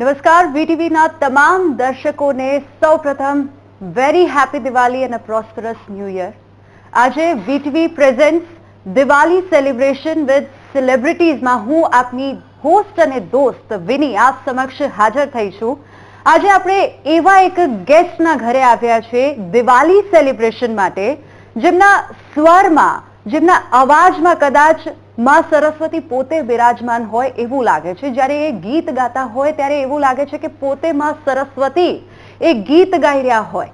નમસ્કાર વીટીવીના તમામ દર્શકોને સૌપ્રથમ વેરી હેપી દિવાળી અને પ્રોસ્પરસ ન્યૂ યર આજે VTV presents Diwali celebration with સેલિબ્રિટીઝમાં હું આપની હોસ્ટ અને દોસ્ત વિની આપ સમક્ષ હાજર થઈ છું. આજે આપણે એવા એક ગેસ્ટના ઘરે આવ્યા છે દિવાળી સેલિબ્રેશન માટે, જેમના સ્વરમાં, જેમના અવાજમાં કદાચ માં સરસ્વતી પોતે બિરાજમાન હોય એવું લાગે છે. જ્યારે એ ગીત ગાતા હોય ત્યારે એવું લાગે છે કે પોતે માં સરસ્વતી એ ગીત ગાઈ રહ્યા હોય.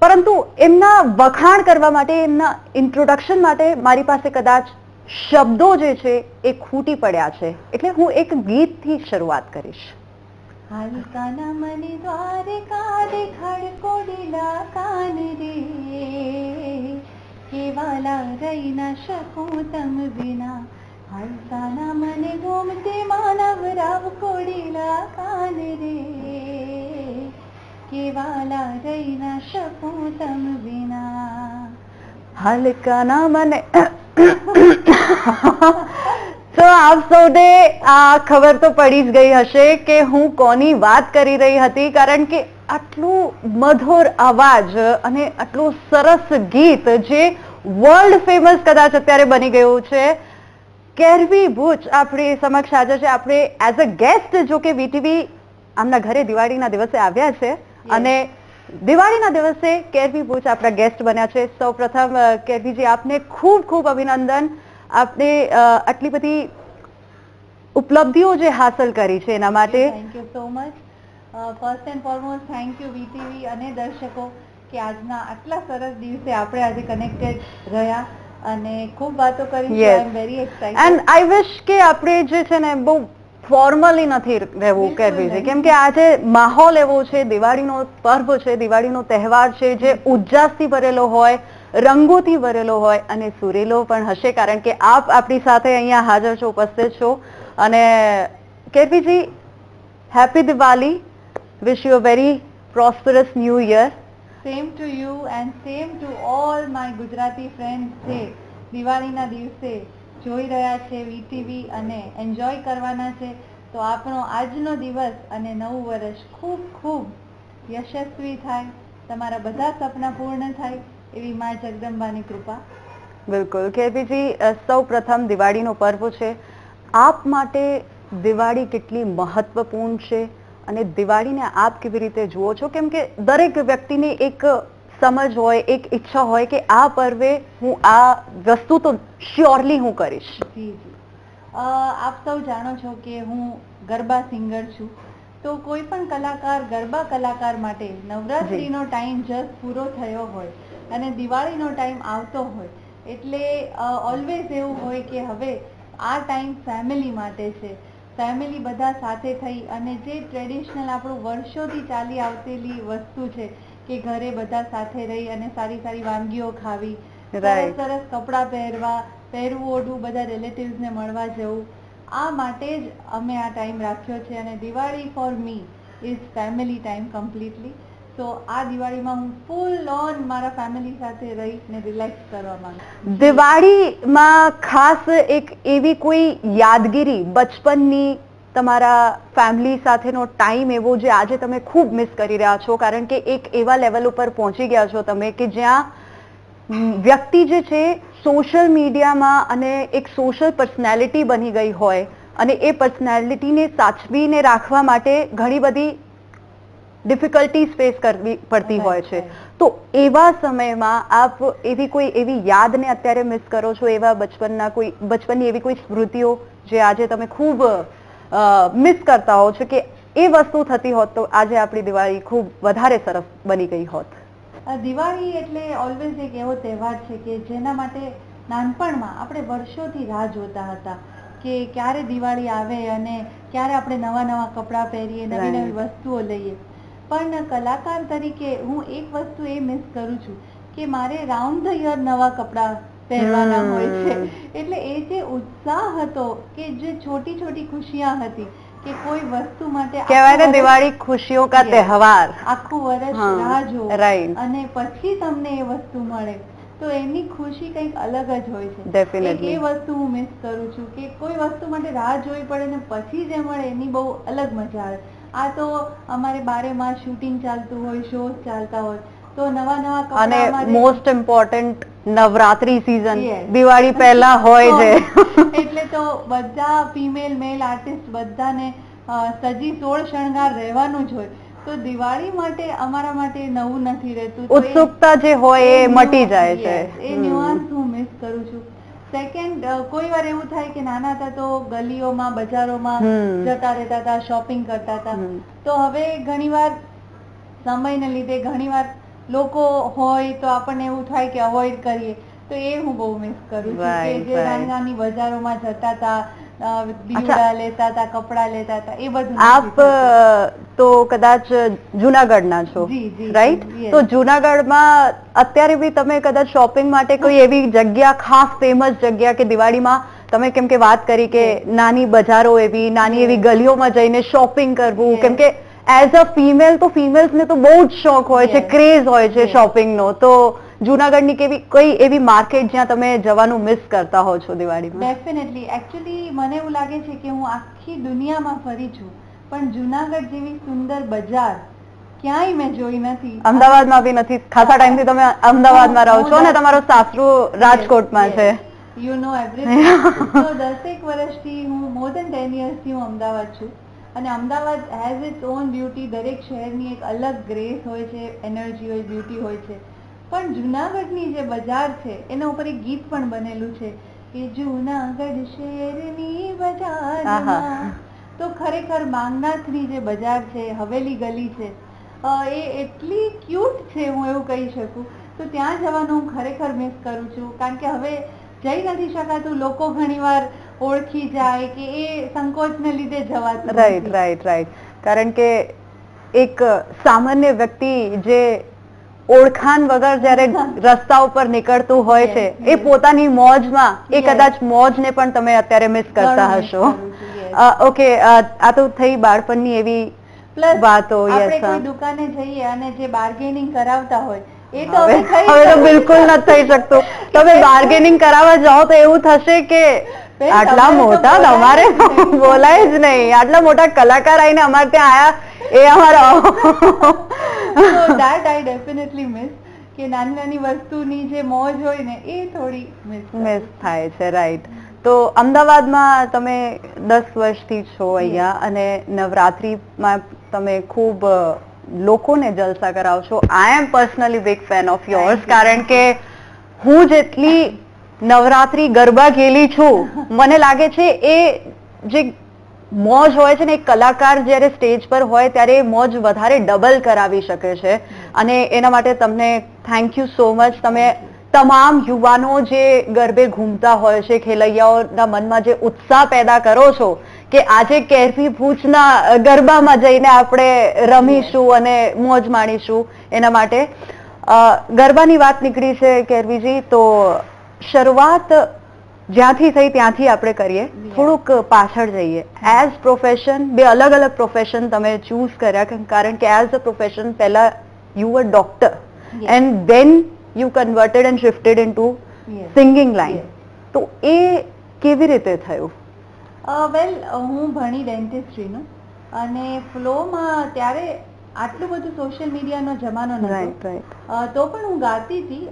પરંતુ એમના વખાણ કરવા માટે, એમના ઇન્ટ્રોડક્શન માટે મારી પાસે કદાચ શબ્દો જે છે એ ખૂટી પડ્યા છે. એટલે હું એક ગીતથી શરૂઆત કરીશ. હલકાના દ્વારકા કેવાલા રહી ના શકું તમ વિના હલતાના મને ગોમતે માનવ રાવ કોડીલા કાન રે કેવાલા રહી ના શકું તમ વિના હલકાના મને તો આપ સૌને આ ખબર તો પડી જ ગઈ હશે કે હું કોની વાત કરી રહી હતી કારણ કે આટલું મધુર અવાજ અને આટલું સરસ ગીત જે વર્લ્ડ ફેમસ કદાચ અત્યારે બની ગયું છે કેરવી ભૂચ આપણી સમક્ષ હાજર છે. આપણે એઝ અ ગેસ્ટ જો કે વીટીવી આમના ઘરે દિવાળીના દિવસે આવ્યા છે અને દિવાળીના દિવસે કેરવી ભૂચ આપણા ગેસ્ટ બન્યા છે. સૌપ્રથમ પ્રથમ કેરવીજી આપને ખૂબ ખૂબ અભિનંદન. આપને આટલી બધી ઉપલબ્ધિઓ જે હાંસલ કરી છે એના માટે thank you so much first and foremost thank you VTV અને દર્શકો કે આજના આટલા સરસ દિવસે આપણે આજે કનેક્ટેડ રહ્યા અને ખૂબ વાતો કરી I am very excited and I wish કે આપણે જે છે ને બહુ ફોર્મલી નથી રહેવું બિલકુલ છે. કેમ કે આજે માહોલ એવો છે દિવાળીનો પર્વ છે દિવાળીનો તહેવાર છે જે ઉજ્જાસથી ભરેલો હોય રંગોથી ભરેલો હોય અને સુરેલો પણ હશે, કારણ કે આપ આપણી સાથે અહીંયા હાજર છો, ઉપસ્થિત છો. અને કેરવીજી happy Diwali wish you very prosperous new year same to you and same to all my Gujarati friends જે દિવાળીના દિવસે જોઈ રહ્યા છે વીટીવી અને એન્જોય કરવાના છે, તો આપણો આજનો દિવસ અને નવું વર્ષ ખૂબ ખૂબ યશસ્વી થાય, તમારા બધા સપના પૂર્ણ થાય. એવી મા જગદંબાની કૃપા. બિલકુલ. કેપીજી સૌ પ્રથમ દિવાળીનો પર્વ છે. આપ માટે દિવાળી કેટલી મહત્વપૂર્ણ છે અને દિવાળીને આપ કેવી રીતે જુઓ છો? કેમ કે દરેક વ્યક્તિની એક સમજ હોય એક ઈચ્છા હોય કે આ પર્વે હું આ વસ્તુ તો શ્યોરલી હું કરીશ. જી જી. અ, આપ સૌ જાણો છો કે હું ગરબા સિંગર છું. તો કોઈ પણ કલાકાર ગરબા કલાકાર માટે નવરાત્રીનો ટાઈમ જસ્ટ પૂરો થયો હોય અને દિવાળીનો ટાઈમ આવતો હોય. એટલે ઓલવેઝ એવું હોય કે હવે આ ટાઈમ ફેમિલી માટે છે. ફેમિલી બધા સાથે થઈ અને જે ટ્રેડિશનલ આપણું વર્ષોથી ચાલી આવતેલી વસ્તુ છે કે ઘરે બધા સાથે રહી અને સારી સારી વાનગીઓ ખાવી સરસ. કપડાં પહેરવા પહેરવું ઓઢવું બધા રિલેટિવ્સને મળવા જવું આ માટે જ અમે આ ટાઈમ રાખ્યો છે અને Diwali for me is family time completely તો આ દિવાળીમાં હું ફૂલ ઓન મારા ફેમિલી સાથે રહીને રિલેક્સ કરવા માંગુ દિવાળીમાં ખાસ એક એવી કોઈ યાદગીરી બચપનની તમારા ફેમિલી સાથેનો ટાઈમ એવો જે આજે તમે ખૂબ મિસ કરી રહ્યા છો, કારણ કે એક એવા લેવલ ઉપર પહોંચી ગયા છો તમે કે જ્યાં વ્યક્તિ જે છે સોશિયલ મીડિયામાં અને એક સોશિયલ પર્સનાલિટી બની ગઈ હોય અને એ પર્સનાલિટીને સાચવીને રાખવા માટે ઘણી બધી ડિફિકલ્ટીઝ ફેસ કરવી પડતી હોય છે. તો એવા સમયમાં આપ એવી કોઈ એવી યાદને અત્યારે મિસ કરો છો? એવા બચપનના કોઈ બચપનની એવી કોઈ સ્મૃતિઓ જે આજે તમે ખૂબ મિસ કરતા હો છો કે એ વસ્તુ થતી હોત તો આજે આપણી દિવાળી ખૂબ વધારે સરસ બની ગઈ હોત? દિવાળી એટલે ઓલવેઝ એક એવો તહેવાર છે કે જેના માટે નાનપણમાં આપણે વર્ષોથી રાહ જોતા હતા કે ક્યારે દિવાળી આવે અને ક્યારે આપણે નવા નવા કપડાં પહેરીએ નવી નવી વસ્તુઓ લઈએ. પણ કલાકાર તરીકે હું એક વસ્તુ એ મિસ કરું છું કે મારે રાઉન્ડ ધ યર નવા કપડાં પહેરવાના. હોય છે. એટલે એ જે ઉત્સાહ હતો કે જે છોટી છોટી ખુશિયા હતી કે કોઈ વસ્તુ માટે કહેવાય ને દિવાળી ખુશીઓ કા તહેવાર. આખું વર્ષ રાહ જોવો અને પછી તમને એ વસ્તુ મળે. તો એની ખુશી કંઈક અલગ જ હોય છે. ડેફિનેટલી એ વસ્તુ હું મિસ કરું છું કે કોઈ વસ્તુ માટે રાહ જોવી પડે ને પછી જે મળે એની બહુ અલગ મજા આવે. આ તો અમારે બારે માસ શૂટિંગ ચાલતું હોય શોઝ ચાલતા હોય. તો નવા નવા અને most important Navratri season Diwali પહેલા હોય છે. એટલે તો બધા ફિમેલ મેલ આર્ટિસ્ટ બધાને સજી સોળ શણગાર રહેવાનું જ હોય. તો દિવાળી માટે અમારા માટે નવું નથી રહેતું. ઉત્સુકતા જે હોય એ મટી જાય છે. એ. ન્યુઆન્સ હું મિસ કરું છું. સેકન્ડ કોઈ વાર એવું થાય કે નાના હતા તો ગલીઓમાં બજારોમાં જતા રહેતા હતા શોપિંગ કરતા હતા. તો હવે ઘણીવાર સમયને લીધે ઘણીવાર લોકો હોય તો આપણને એવું થાય કે અવોઇડ કરીએ. તો એ હું બહુ મિસ કરું છું કે જે. નાની નાની બજારોમાં જતા હતા અ, લેતા હતા કપડા લેતા હતા એ બધું આપ તો કદાચ જુનાગઢના છો રાઈટ? તો જુનાગઢમાં અત્યારે બી તમે કદાચ શોપિંગ માટે કોઈ એવી જગ્યા ખાસ ફેમસ જગ્યા કે દિવાળીમાં તમે કેમ કે વાત કરી કે નાની બજારો એવી નાની એવી ગલીઓમાં જઈને શોપિંગ કરવું. કેમ કે એઝ અ ફિમેલ તો ફિમેલ્સ ને તો બહુ જ શોખ હોય છે ક્રેઝ હોય છે. શોપિંગ નો તો જુનાગઢની કેવી કોઈ એવી માર્કેટ જ્યાં તમે જવાનું મિસ કરતા હો છો દિવાળીમાં? ડેફિનેટલી એકચ્યુઅલી મને એવું લાગે છે કે હું આખી દુનિયામાં ફરી છું પણ જુનાગઢ જેવી સુંદર બજાર ક્યાંય મેં જોઈ નથી. અમદાવાદમાં બી નથી. ખાસા ટાઈમથી તમે અમદાવાદમાં રહો છો અને તમારો સાસરો રાજકોટમાં છે. યુ નો એવરીથિંગ તો દસેક વર્ષથી હું મોર દેન ટેનથી હું અમદાવાદ છું. અને Ahmedabad has its own beauty દરેક શહેરની એક અલગ ગ્રેસ હોય છે એનર્જી હોય બ્યુટી હોય છે. પણ જુનાગઢની જે બજાર છે એના ઉપર એક ગીત પણ બનેલું છે કે જુનાગઢ શહેરની બજાર તો ખરેખર માંગનાથની જે બજાર છે હવેલી ગલી છે એ એટલી ક્યુટ છે હું એવું કહી શકું. તો ત્યાં જવાનું હું ખરેખર મિસ કરું છું. કારણ કે હવે જઈ નથી શકાતું. લોકો ઘણીવાર ઓળખી જાય કે એ સંકોચને લીધે જવાતું રાઈટ. રાઈટ રાઈટ કારણ કે એક સામાન્ય વ્યક્તિ જે ઓળખાણ વગર જયારે રસ્તા ઉપર નીકળતું હોય છે એ પોતાની મોજમાં એ. કદાચ મોજને પણ તમે અત્યારે મિસ કરતા હશો. ઓકે આ તો થઈ બાળપણની એવી વાતો, આપણે કોઈ દુકાને જઈએ અને જે બાર્ગેનિંગ કરાવતા હોય એ તો હવે તો બિલકુલ નથી થઈ શકતું. તમે બાર્ગેનિંગ કરાવવા જાઓ તો એવું થશે કે આટલા મોટા અમારે તમારે બોલાય જ નહીં. આટલા મોટા કલાકાર આવીને અમારે ત્યાં આયા એ અમારો. ધેટ આઈ ડેફિનેટલી મિસ કે નાની નાની વસ્તુની જે મોજ હોય ને એ થોડી મિસ મિસ થાય છે રાઈટ તો અમદાવાદમાં તમે દસ વર્ષથી છો અહીંયા અને નવરાત્રિમાં તમે ખૂબ લોકોને જલસા કરાવશો. I am personally big fan of yours કારણ કે હું જેટલી નવરાત્રી ગરબા ગેલી છું મને લાગે છે એ જે મોજ હોય છે ને એક કલાકાર જ્યારે સ્ટેજ પર હોય ત્યારે મોજ વધારે ડબલ કરાવી શકે છે. અને એના માટે તમને થેન્ક યુ સો મચ તમે તમામ યુવાનો જે ગરબે ઘૂમતા હોય છે, ખેલૈયાઓના મનમાં જે ઉત્સાહ પેદા કરો છો કે આજે કેરફી ભૂજના ગરબામાં જઈને આપણે રમીશું અને મોજ માણીશું એના માટે. ગરબાની વાત નીકળી છે કેરવીજી, તો શરૂઆત જ્યાંથી થઈ ત્યાંથી આપણે કરીએ. થોડુંક પાછળ જઈએ. એઝ પ્રોફેશન બે અલગ અલગ પ્રોફેશન તમે ચૂઝ કર્યા કારણ કે એઝ અ પ્રોફેશન પહેલા you a doctor and then you converted and shifted into singing line તો એ કેવી રીતે થયું? વેલ હું ભણી ડેન્ટિસ્ટ્રીનું અને ફ્લોમાં ત્યારે આટલું બધું સોશિયલ મીડિયાનો જમાનો નથી નહોતો તો પણ હું ગાતી હતી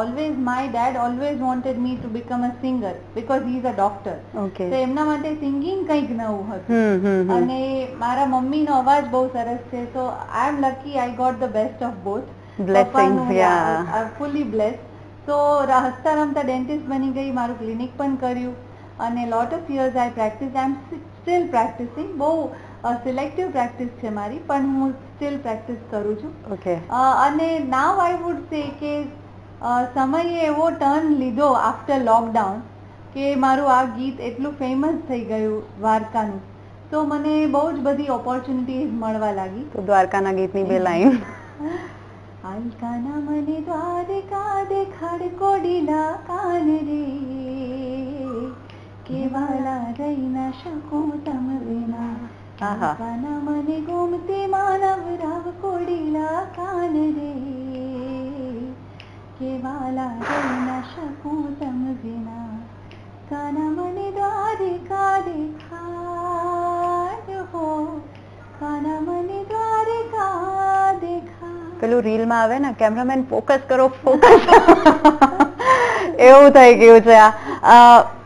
always my dad always wanted me to become a singer because he is a doctor તો એમના માટે સિંગિંગ કંઈક નવું હતું. અને મારા મમ્મીનો અવાજ બહુ સરસ છે. તો I am lucky I got the best of both Blessings, yeah. Fully blessed તો હસતા રમતા ડેન્ટિસ્ટ બની ગઈ મારું ક્લિનિક પણ કર્યું. અને lot of years I practice I am still practising બહુ સિલેક્ટિવ પ્રેક્ટિસ છે મારી પણ હું સ્ટીલ પ્રેક્ટિસ કરું છું. ઓકે અને નાવ આઈ વુડ સે કે સમયે એવો ટર્ન લીધો આફ્ટર લોકડાઉન કે મારું આ ગીત એટલું ફેમસ થઈ ગયું દ્વારકાનું. તો મને બહુ જ બધી ઓપોર્ચ્યુનિટીઝ મળવા લાગી. તો દ્વારકાના ગીતની બે લાઈન આલકાના મને દ્વારકા દેખાડ કોડીલા કાન રે. કેવાલા રહી ના શકું તમ. કાના મને ગોમતે માનવ રાવ કોડીલા કાન રે કેવાલા જઈ ન શકું તમ દેખા હો કાના મને દ્વારિકા દેખા પેલું રીલમાં આવે ને કેમેરામેન ફોકસ કરો ફોકસ એવું થઈ ગયું છે આ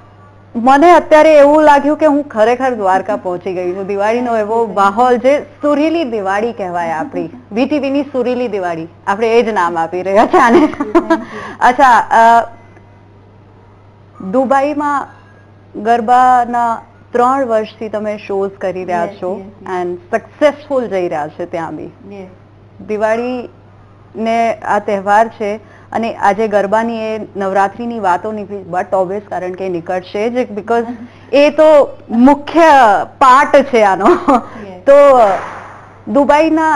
મને અત્યારે એવું લાગ્યું કે હું ખરેખર દ્વારકા પહોંચી ગઈ છું. દિવાળીનો એવો માહોલ જે સુરીલી દિવાળી કહેવાય આપણી. ની સુરીલી દિવાળી. આપણે એ જ નામ આપી રહ્યા છે આને. અચ્છા દુબઈમાં ગરબાના ત્રણ વર્ષથી તમે શોઝ કરી રહ્યા છો. એન્ડ સક્સેસફુલ જઈ રહ્યા છે ત્યાં બી. દિવાળી ને આ તહેવાર છે અને આજે ગરબાની એ નવરાત્રીની વાતો નીકળી બટ ઓબ્વિયસ કારણ કે નીકળશે જ બીકોઝ એ તો મુખ્ય પાર્ટ છે આનો. તો દુબઈના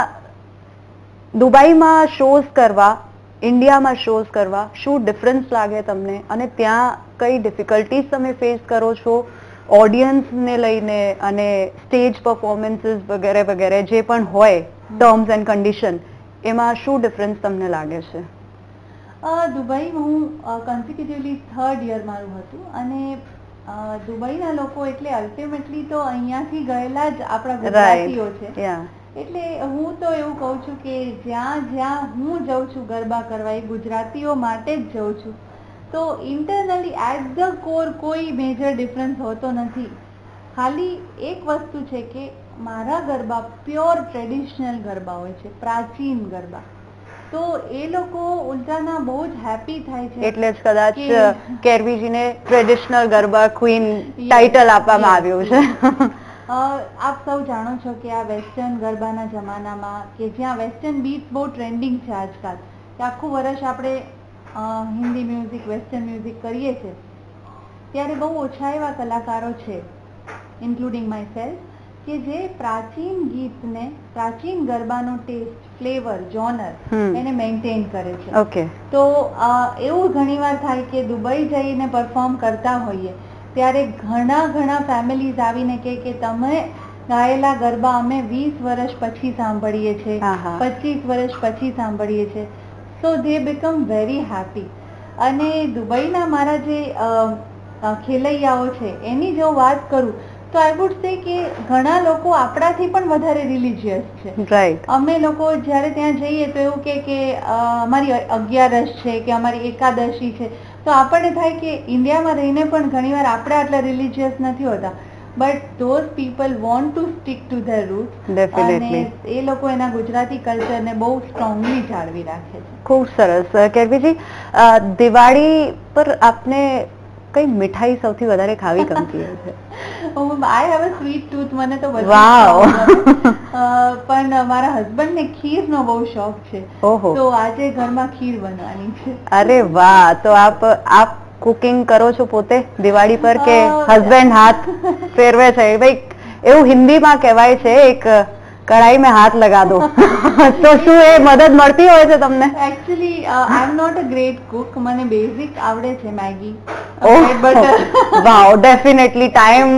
દુબઈમાં શોઝ કરવા ઇન્ડિયામાં શોઝ કરવા શું ડિફરન્સ લાગે તમને? અને ત્યાં કઈ ડિફિકલ્ટીઝ તમે ફેસ કરો છો? ઓડિયન્સને લઈને અને સ્ટેજ પરફોર્મન્સીસ વગેરે વગેરે જે પણ હોય ટર્મ્સ એન્ડ કન્ડિશન એમાં શું ડિફરન્સ તમને લાગે છે? દુબઈમાં હું કન્સિક્યુટિવલી થર્ડ યર મારું હતું અને દુબઈના લોકો એટલે અલ્ટિમેટલી તો અહીંયાથી ગયેલા જ આપણા ગુજરાતીઓ છે. એટલે હું તો એવું કહું છું કે જ્યાં જ્યાં હું જઉં છું ગરબા કરવા એ ગુજરાતીઓ માટે જ જઉં છું. તો ઇન્ટરનલી એટ ધ કોર કોઈ મેજર ડિફરન્સ હોતો નથી. ખાલી એક વસ્તુ છે કે મારા ગરબા પ્યોર ટ્રેડિશનલ ગરબા હોય છે પ્રાચીન ગરબા. તો એ લોકો ઉલટાના બહુ જ હેપી થાય છે એટલે જ કદાચ કેરવીજીને ટ્રેડિશનલ ગરબા ક્વીન ટાઇટલ આપવામાં આવ્યું છે. આપ સૌ જાણો છો કે આ વેસ્ટર્ન ગરબાના જમાનામાં કે જ્યાં વેસ્ટર્ન બીટ બહુ ટ્રેન્ડિંગ છે આજકાલ કે આખું વર્ષ આપણે હિન્દી મ્યુઝિક વેસ્ટર્ન મ્યુઝિક કરીએ છીએ ત્યારે બહુ ઓછા એવા કલાકારો છે ઇન્ક્લુડિંગ માય સેલ્ફ કે જે પ્રાચીન ગીતને પ્રાચીન ગરબાનો ટેસ્ટ ફ્લેવર જોનર એને મેન્ટેન કરે છે. ઓકે. તો એવું ઘણીવાર થાય કે દુબઈ જઈને પરફોર્મ કરતા હોઈએ ત્યારે ઘણા ઘણા ફેમિલીઝ આવીને કહે કે તમે ગાયેલા ગરબા અમે વીસ વર્ષ પછી સાંભળીએ છીએ પચીસ વર્ષ પછી સાંભળીએ છીએ so they become very happy અને દુબઈના મારા જે ખેલૈયાઓ છે એની જો વાત કરું તો આઈ વુડ સે કે ઘણા લોકો આપણાથી પણ વધારે રિલિજિયસ છે. રાઈટ અમે લોકો જ્યારે ત્યાં જઈએ તો એવું કે કે અમારી અગિયારસ છે કે અમારી એકાદશી છે. તો આપણને થાય કે ઇન્ડિયામાં રહીને પણ ઘણીવાર આપણે આટલા રિલિજિયસ નથી હોતા. But those people want to stick to their root અને એ લોકો એના ગુજરાતી કલ્ચરને બહુ સ્ટ્રોંગલી જાળવી રાખે છે. ખૂબ સરસ. કેરવીજી દિવાળી પર આપને કઈ મીઠાઈ સૌથી વધારે ખાવી ગમતી હોય છે? I have a sweet tooth મને તો બધું વાવ. પણ મારા હસબન્ડ ને ખીર નો બહુ શોખ છે. ઓહો. તો આજે ઘરમાં ખીર બનવાની છે. અરે વાહ તો આપ આપ કુકિંગ કરો છો પોતે? દિવાળી પર કે હસબન્ડ હાથ ફેરવે છે? ભાઈ એવું હિન્દીમાં કહેવાય છે એક કઢાઈ મેં હાથ લગા દો તો શું એ મદદ મળતી હોય છે તમને actually I am not a great cook મને બેઝિક આવડે છે Maggi butter wow definitely time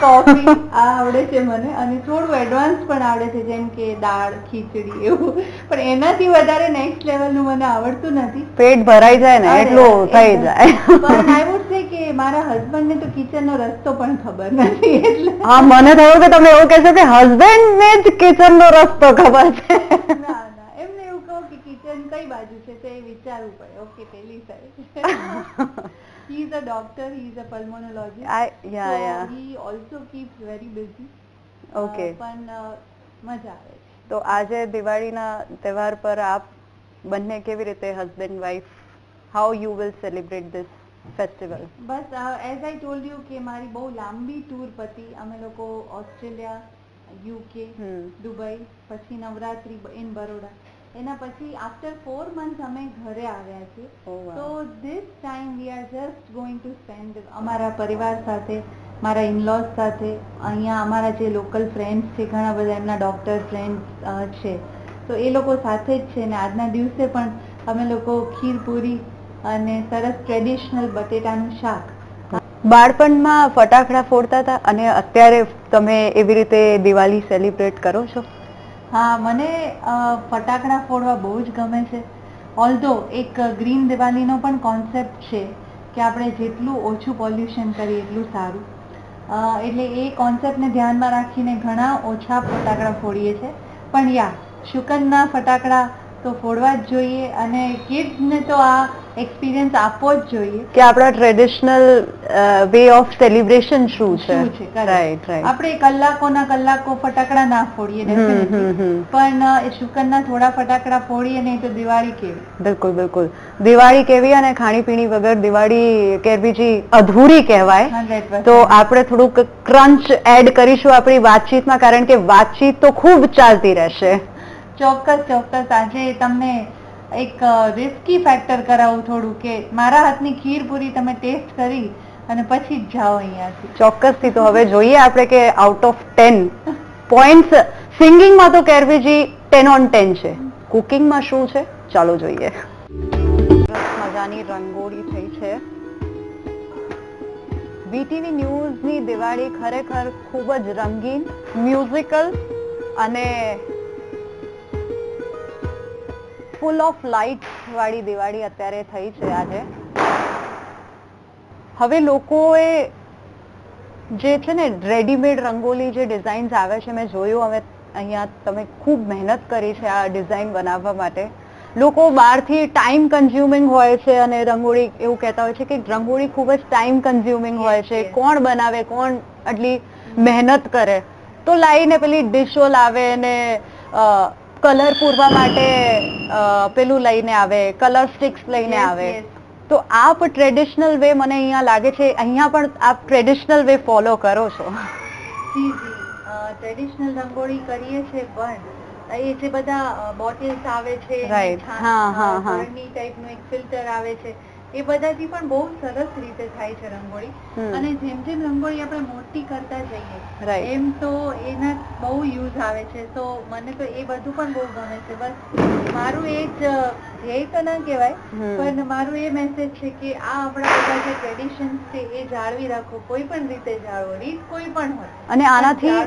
coffee આ આવડે છે મને અને થોડું એડવાન્સ પણ આવડે છે જેમ કે દાળ ખીચડી એવું. પણ એનાથી વધારે નેક્સ્ટ લેવલનું મને આવડતું નથી. પેટ ભરાઈ જાય ને એટલું થઈ જાય. પણ આઈ વુડ સે કે મારા હસબન્ડને તો કિચનનો રસ્તો પણ ખબર નથી એટલે હા મને થયું કે તમે એવું કહેશો કે હસબન્ડ ને જ કિચન નો રસ્તો ખબર છે. ના ના. એમને એવું કહો કે કિચન કઈ બાજુ છે તો એ વિચારવું પડે. ઓકે પેલી side he is a doctor he is a pulmonologist I- yeah, yeah. He also keeps very busy Okay. પણ મજા આવે છે. તો આજે દિવાળીના તહેવાર પર આપ બંને કેવી રીતે husband wife how you will celebrate this festival bus as I told you કે મારી બહુ લાંબી ટૂર પતી. અમે લોકો ઓસ્ટ્રેલિયા યુકે દુબઈ પછી નવરાત્રી ઇન બરોડા એના પછી આફ્ટર ફોર મંથ અમે ઘરે આવ્યા છીએ. તો this time we are just going to spend અમારા પરિવાર સાથે મારા ઇનલોઝ સાથે અહીંયા અમારા જે લોકલ ફ્રેન્ડ્સ છે ઘણા બધા એમના ડૉક્ટર ફ્રેન્ડ્સ છે. તો એ લોકો સાથે જ છે ને આજના દિવસે પણ અમે લોકો ખીર પૂરી અને સરસ ટ્રેડિશનલ બટેટાનું શાક બાળપણમાં ફટાકડા ફોડતા હતા અને અત્યારે તમે એવી રીતે દિવાળી સેલિબ્રેટ કરો છો? હા, મને ફટાકડા ફોડવા બહુ જ ગમે છે. ઓલ્ધો એક ગ્રીન દિવાળીનો પણ કોન્સેપ્ટ છે કે આપણે જેટલું ઓછું પોલ્યુશન કરીએ એટલું સારું. એટલે એ કોન્સેપ્ટને ધ્યાનમાં રાખીને ઘણા ઓછા ફટાકડા ફોડીએ છે. પણ યા, શુકનના ફટાકડા તો ફોડવા જ જોઈએ અને કિડ્સને તો આ એક્સપિરિયન્સ આપવો જ જોઈએ. કે આપણા ટ્રેડિશનલ વે ઓફ સેલિબ્રેશન શું છે? રાઈટ રાઈટ આપણે કલાકોના કલાકો ફટાકડા ના ફોડીએ. પણ શુકરના થોડા ફટાકડા ફોડીએ નહીં તો દિવાળી કેવી? બિલકુલ બિલકુલ. દિવાળી કેવી અને ખાણીપીણી વગર દિવાળી કેરવીજી અધૂરી કહેવાય. 100%. તો આપણે થોડુંક ક્રંચ એડ કરીશું આપણી વાતચીતમાં કારણ કે વાતચીત તો ખૂબ ચાલતી રહેશે. ચોક્કસ ચોક્કસ. આજે તમને એક રિસ્કી ફેક્ટર કરાવું થોડું કે મારા હાથની ખીર પૂરી તમે ટેસ્ટ કરી અને પછી જ જાઓ અહીંયાથી. ચોક્કસથી તો હવે જોઈએ આપણે કે આઉટ ઓફ ટેન પોઈન્ટ સિંગિંગમાં તો કેરવીજી ટેન ઓન ટેન છે. કુકિંગમાં શું છે? ચાલો જોઈએ. મજાની રંગોળી થઈ છે. બીટીવી ન્યૂઝની દિવાળી ખરેખર ખૂબ જ રંગીન મ્યુઝિકલ અને ફૂલ ઓફ લાઇટ વાળી દિવાળી અત્યારે થઈ છે આજે. હવે લોકોએ જે છે ને રેડીમેડ રંગોલી જે ડિઝાઇન્સ આવે છે મેં જોયું હવે અહીંયા તમે ખૂબ મહેનત કરી છે આ ડિઝાઇન બનાવવા માટે. લોકો બહારથી ટાઈમ કન્ઝ્યુમિંગ હોય છે અને રંગોળી એવું કહેતા હોય છે કે રંગોળી ખૂબ જ ટાઈમ કન્ઝ્યુમિંગ હોય છે. કોણ બનાવે કોણ આટલી મહેનત કરે? તો લાવીને પેલી ડિશો લાવે ને કલર પૂરવા માટે પેલું લઈને આવે કલર સ્ટિક્સ લઈને આવે. તો આપ ટ્રેડિશનલ વે મને અહીંયા લાગે છે અહીંયા પણ આપ ટ્રેડિશનલ વે ફોલો કરો છો. જી જી. ટ્રેડિશનલ રંગોળી કરીએ છે પણ એ જે બધા બોટલ્સ આવે છે રાઈટ હા, હા, હા. ટાઈપનું એક ફિલ્ટર આવે છે એ બધાથી પણ બહુ સરસ રીતે થાય છે રંગોળી. અને જેમ જેમ રંગોળી આપણે મોટી કરતા જઈએ એમ તો એના બહુ યુઝ આવે છે. તો મને તો એ બધું પણ બહુ ગમે છે. બસ મારું એ જ ધ્યેય તો ના કહેવાય પણ મારું એ મેસેજ છે કે આ આપણા બધા જે ટ્રેડિશન છે એ જાળવી રાખો. કોઈ પણ રીતે જાળવો. રીત કોઈ પણ હોય. અને આનાથી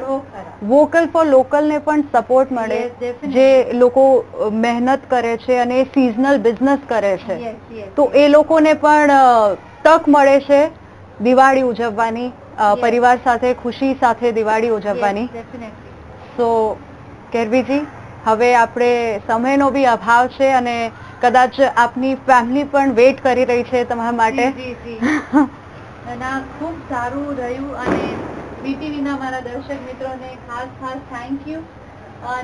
વોકલ ફોર લોકલ ને પણ સપોર્ટ મળે. જે લોકો મહેનત કરે છે અને સિઝનલ બિઝનેસ કરે છે. તો એ લોકોને પણ તક મળે છે દિવાળી ઉજવવાની પરિવાર સાથે ખુશી સાથે દિવાળી ઉજવવાની. સો કેરવીજી હવે આપણે સમયનો બી અભાવ છે અને કદાચ આપની ફેમિલી પણ વેઇટ કરી રહી છે તમારા માટે. આ ખૂબ સારું રહ્યું અને બીટીવીના ના મારા દર્શક મિત્રોને ખાસ ખાસ થેન્ક યુ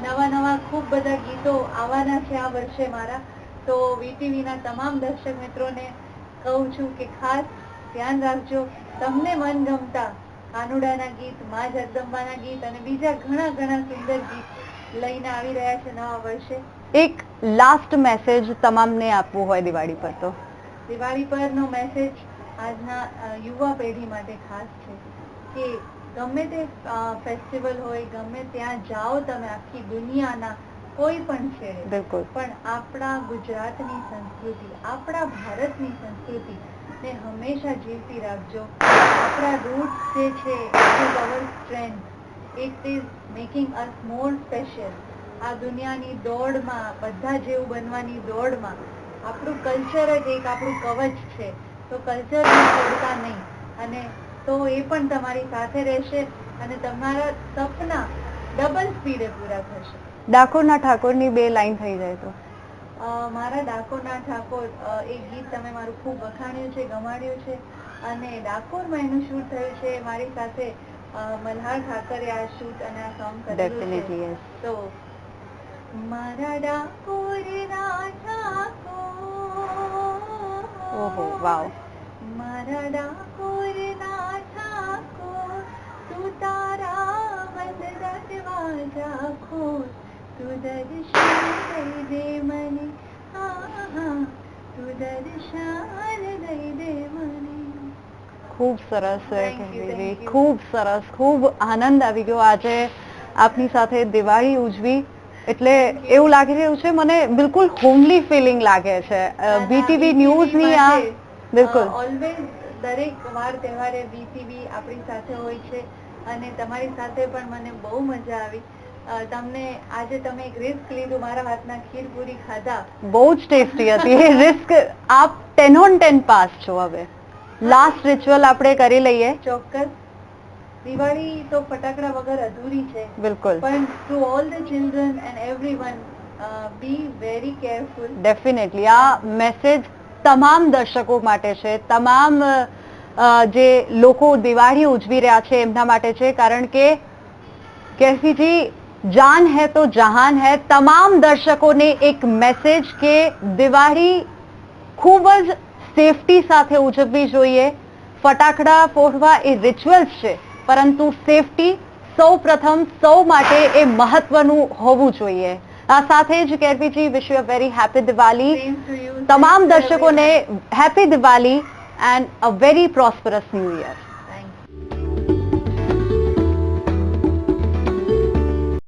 નવા નવા ખૂબ બધા ગીતો આવવાના છે આ વર્ષે મારા. તો VTV ના તમામ દર્શક મિત્રોને કહું છું કે ખાસ ધ્યાન રાખજો. તમને મનગમતા કાનુડાના ગીત, મા જગદંબાના ગીત અને બીજા ઘણા ઘણા સુંદર ગીત લઈને આવી રહ્યા છે નવા વર્ષે. એક લાસ્ટ મેસેજ તમામને આપવું હોય દિવાળી પર તો. દિવાળી પરનો મેસેજ આજના યુવા પેઢી માટે ખાસ છે કે ગમે તે ફેસ્ટિવલ હોય, ગમે ત્યાં જાઓ તમે આખી દુનિયાના કોઈ પણ છેડે બિલકુલ. પણ આપણા ગુજરાતની સંસ્કૃતિ આપણા ભારતની સંસ્કૃતિ ને હંમેશા જીવતી રાખજો. આપણા રૂટ જે છે is our strength it is making us more special આ દુનિયાની દોડમાં બધા જેવું બનવાની દોડમાં આપણું કલ્ચર જ એક આપણું કવચ છે. તો કલ્ચરને છોડતા નહીં. અને તો એ પણ તમારી સાથે રહેશે અને તમારા સપના ડબલ સ્પીડે પૂરા થશે. ડાકોરના ઠાકોરની બે લાઈન થઈ જાય તો. મારા ડાકોરના ઠાકોર એ ગીત તમે મારું ખૂબ વખાણ્યું છે ગમાડ્યું છે અને ડાકોરમાં એનું શૂટ થયું છે. મારી સાથે મલ્હાર ઠાકરે આ શૂટ અને આ સોંગ કરેલું છે. તો મારા ડાકોરના ઠાકોર ઓહો વાવ. મારા ડાકોરના ઠાકોર તું તારા બંધ દરવાજા ખોલ તું દર્શન દઈ દે મને હા હા તું દર્શન દઈ દે મને ખૂબ સરસ you. ખૂબ સરસ ખૂબ આનંદ આવી ગયો. આજે આપની સાથે દિવાળી ઉજવી એટલે એવું લાગી રહ્યું છે મને બિલકુલ હોમલી ફિલિંગ લાગે છે. બીટીવી ન્યૂઝની આ બિલકુલ. ઓલવેઝ દરેક વાર તહેવારે બીટીવી આપણી સાથે હોય છે અને તમારી સાથે પણ મને બહુ મજા આવી. તમને આજે તમે એક રિસ્ક લીધું મારા હાથના ખીર પૂરી ખાધા. બહુ જ ટેસ્ટી હતી. એ રિસ્ક આપ ટેન ઓન ટેન પાસ છો હવે. લાસ્ટ રિચ્યુઅલ આપણે કરી લઈએ. ચોક્કસ. દિવાળી તો ફટાકડા વગર અધૂરી છે. બિલકુલ. પણ to all the children and everyone be very careful definitely આ મેસેજ તમામ દર્શકો માટે છે. તમામ જે લોકો દિવાળી ઉજવી રહ્યા છે એમના માટે છે. કારણ કે કેસીજી જાન હૈ તો જહાન હૈ તમામ દર્શકોને એક મેસેજ કે દિવાળી ખૂબ જ સેફટી સાથે ઉજવવી જોઈએ ફટાકડા ફોડવા એ રિચ્યુઅલ્સ છે પરંતુ સેફટી સૌ પ્રથમ સૌ માટે એ મહત્વનું હોવું જોઈએ। આ સાથે જ કેરવીજી wish you very happy Diwali. તમામ દર્શકોને happy Diwali and a very prosperous new year